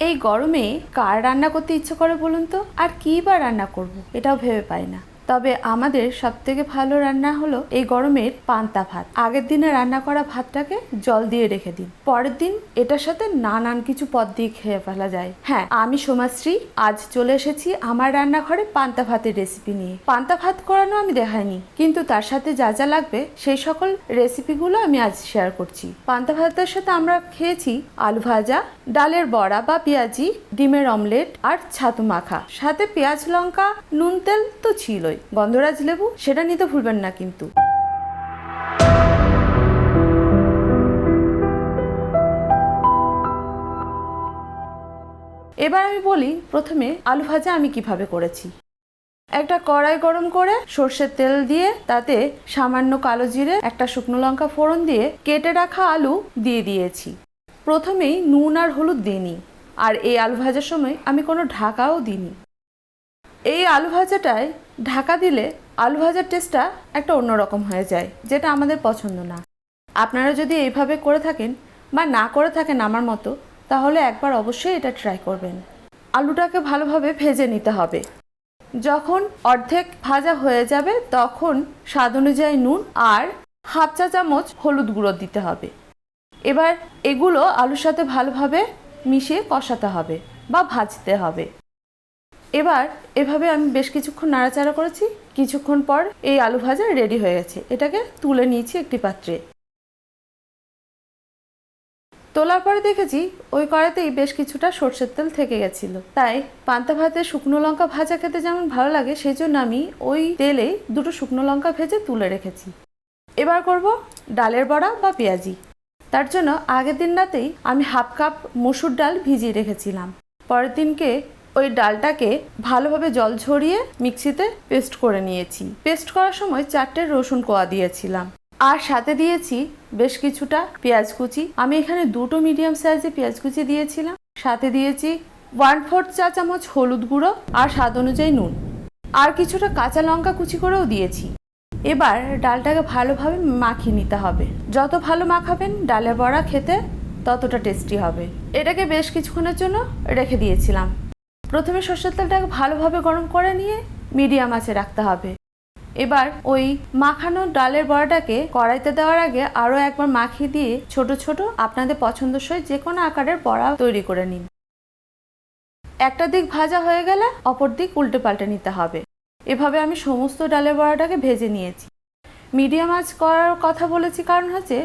এই গরমে কার রান্না করতে ইচ্ছে করে বলুন তো? আর কী বা রান্না করব? এটাও ভেবে পাই না। তবে আমাদের সব থেকে ভালো রান্না হলো এই গরমের পান্তা ভাত। আগের দিনে রান্না করা ভাতটাকে জল দিয়ে রেখে দিন। পরের দিন এটার সাথে নানান কিছু পদ দিয়ে খেয়ে ফেলা যায়। হ্যাঁ আমি সোমাশ্রী, আজ চলে এসেছি আমার রান্নাঘরে পান্তা ভাতের রেসিপি নিয়ে। পান্তা ভাত করানো আমি দেখাইনি, কিন্তু তার সাথে যা যা লাগবে সেই সকল রেসিপিগুলো আমি আজ শেয়ার করছি। পান্তা ভাতের সাথে আমরা খেয়েছি আলু ভাজা, ডালের বড়া বা পেঁয়াজি, ডিমের অমলেট আর ছাতু মাখা। সাথে পেঁয়াজ, লঙ্কা, নুন, তেল তো ছিলই। গন্ধরাজ লেবু, সেটা নিতে ভুলবেন না কিন্তু। এবার আমি বলি, প্রথমে আলু ভাজা আমি কীভাবে করেছি। একটা কড়াই গরম করে সর্ষের তেল দিয়ে, তাতে সামান্য কালো জিরে, একটা শুকনো লঙ্কা ফোড়ন দিয়ে কেটে রাখা আলু দিয়ে দিয়েছি। প্রথমেই নুন আর হলুদ দিইনি আর এই আলু ভাজার সময় আমি কোনো ঢাকাও দিইনি। এই আলু ভাজাটায় ঢাকা দিলে আলু ভাজার টেস্টটা একটা অন্যরকম হয়ে যায়, যেটা আমাদের পছন্দ না। আপনারা যদি এইভাবে করে থাকেন বা না করে থাকেন আমার মতো, তাহলে একবার অবশ্যই এটা ট্রাই করবেন। আলুটাকে ভালোভাবে ভেজে নিতে হবে। যখন অর্ধেক ভাজা হয়ে যাবে, তখন স্বাদ অনুযায়ী নুন আর হাফ চা চামচ হলুদ গুঁড়ো দিতে হবে। এবার এগুলো আলুর সাথে ভালোভাবে মিশিয়ে কষাতে হবে বা ভাজতে হবে। এবার এভাবে আমি বেশ কিছুক্ষণ নাড়াচাড়া করেছি। কিছুক্ষণ পর এই আলু ভাজা রেডি হয়ে গেছে। এটাকে তুলে নিয়েছি একটি পাত্রে। তোলার পরে দেখেছি ওই কড়াতেই বেশ কিছুটা সর্ষের তেল থেকে গেছিল। তাই পান্তা ভাতে শুকনো লঙ্কা ভাজা খেতে যেমন ভালো লাগে সেই জন্য আমি ওই তেলে দুটো শুকনো লঙ্কা ভেজে তুলে রেখেছি। এবার করব ডালের বড়া বা পেঁয়াজি। তার জন্য আগের দিন রাতেই আমি হাফ কাপ মসুর ডাল ভিজিয়ে রেখেছিলাম। পরের দিনকে ওই ডালটাকে ভালোভাবে জল ঝরিয়ে মিক্সিতে পেস্ট করে নিয়েছি। পেস্ট করার সময় চারটে রসুন কোয়া দিয়েছিলাম। আর সাথে দিয়েছি বেশ কিছুটা পেঁয়াজ কুচি। আমি এখানে দুটো মিডিয়াম সাইজে পেঁয়াজ কুচি দিয়েছিলাম। সাথে দিয়েছি ওয়ান ফোর্থ চা চামচ হলুদ গুঁড়ো আর স্বাদ অনুযায়ী নুন। আর কিছুটা কাঁচা লঙ্কা কুচি করেও দিয়েছি। এবার ডালটাকে ভালোভাবে মাখিয়ে নিতে হবে। যত ভালো মাখাবেন ডালের বড়া খেতে ততটা টেস্টি হবে। এটাকে বেশ কিছুক্ষণের জন্য রেখে দিয়েছিলাম। প্রথমে সর্ষের তেলটাকে ভালোভাবে গরম করে নিয়ে মিডিয়াম আঁচে রাখতে হবে। এবার ওই মাখানো ডালের বড়াটাকে কড়াইতে দেওয়ার আগে আরও একবার মাখিয়ে দিয়ে ছোট ছোট আপনাদের পছন্দসই যে কোনো আকারের বড়া তৈরি করে নিন। একটা দিক ভাজা হয়ে গেলে অপর দিক উল্টে পাল্টে নিতে হবে। এভাবে আমি সমস্ত ডালের বড়াটাকে ভেজে নিয়েছি। মিডিয়াম আঁচ করার কথা বলেছি কারণ হচ্ছে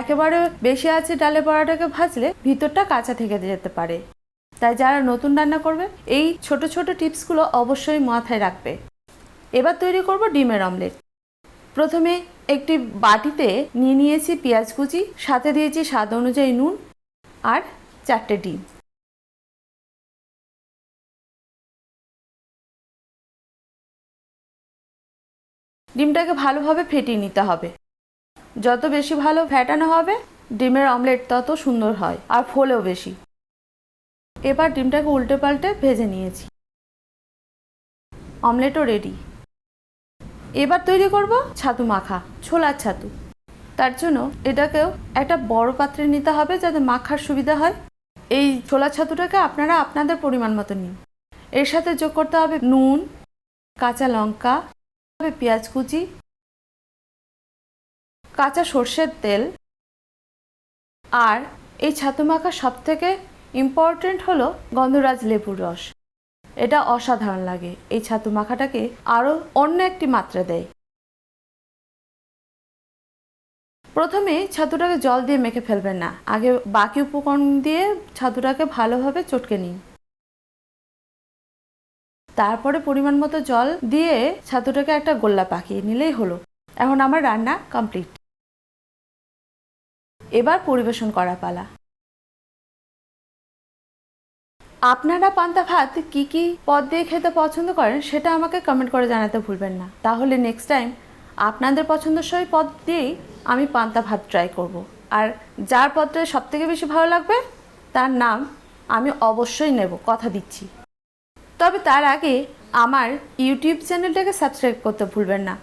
একেবারে বেশি আছে ডালের বড়াটাকে ভাজলে ভিতরটা কাঁচা থেকে যেতে পারে। তাই যারা নতুন রান্না করবে, এই ছোট ছোট টিপসগুলো অবশ্যই মাথায় রাখবে। এবার তৈরি করব ডিমের অমলেট। প্রথমে একটি বাটিতে নিয়ে নিয়েছি পেঁয়াজ কুচি, সাথে দিয়েছি স্বাদ অনুযায়ী নুন আর চারটে ডিম। ডিমটাকে ভালোভাবে ফেটিয়ে নিতে হবে। যত বেশি ভালো ফেটানো হবে, ডিমের অমলেট তত সুন্দর হয় আর ফোলেও বেশি। এবার ডিমটাকে উল্টে পাল্টে ভেজে নিয়েছি। অমলেটও রেডি এবার তৈরি করব ছাতু মাখা, ছোলার ছাতু। তার জন্য এটাকেও একটা বড় পাত্রে নিতে হবে যাতে মাখার সুবিধা হয়। এই ছোলা ছাতুটাকে আপনারা আপনাদের পরিমাণ মতো নিন। এর সাথে যোগ করতে হবে নুন, কাঁচা লঙ্কা, পেঁয়াজ কুচি, কাঁচা সর্ষের তেল। আর এই ছাতু মাখা সব থেকে ইম্পর্টেন্ট হলো গন্ধরাজ লেবুর রস। এটা অসাধারণ লাগে। এই ছাতু মাখাটাকে আরও অন্য একটি মাত্রা দেয়। প্রথমে ছাতুটাকে জল দিয়ে মেখে ফেলবেন না। আগে বাকি উপকরণ দিয়ে ছাতুটাকে ভালোভাবে চটকে নিন। তারপরে পরিমাণ মতো জল দিয়ে ছাতুটাকে একটা গোল্লা পাকিয়ে নিলেই হলো। এখন আমার রান্না কমপ্লিট। এবার পরিবেশন করা পালা। আপনারা পান্তা ভাত কি কি পদ দিয়ে খেতে পছন্দ করেন সেটা আমাকে কমেন্ট করে জানাতে ভুলবেন না। তাহলে নেক্সট টাইম আপনাদের পছন্দসই পদ দিয়েই আমি পান্তা ভাত ট্রাই করব। আর যার পদটা সব থেকে বেশি ভালো লাগবে, তার নাম আমি অবশ্যই নেব, কথা দিচ্ছি। তবে তার আগে আমার ইউটিউব চ্যানেলটাকে সাবস্ক্রাইব করতে ভুলবেন না।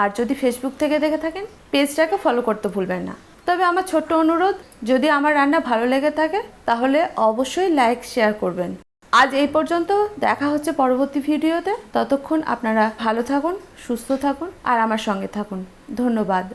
আর যদি ফেসবুক থেকে দেখে থাকেন পেজটাকে ফলো করতে ভুলবেন না। তবে আমার ছোট্ট অনুরোধ, যদি আমার রান্না ভালো লেগে থাকে, তাহলে অবশ্যই লাইক শেয়ার করবেন। আজ এই পর্যন্ত, দেখা হচ্ছে পরবর্তী ভিডিওতে। ততক্ষণ আপনারা ভালো থাকুন, সুস্থ থাকুন, আর আমার সঙ্গে থাকুন। ধন্যবাদ।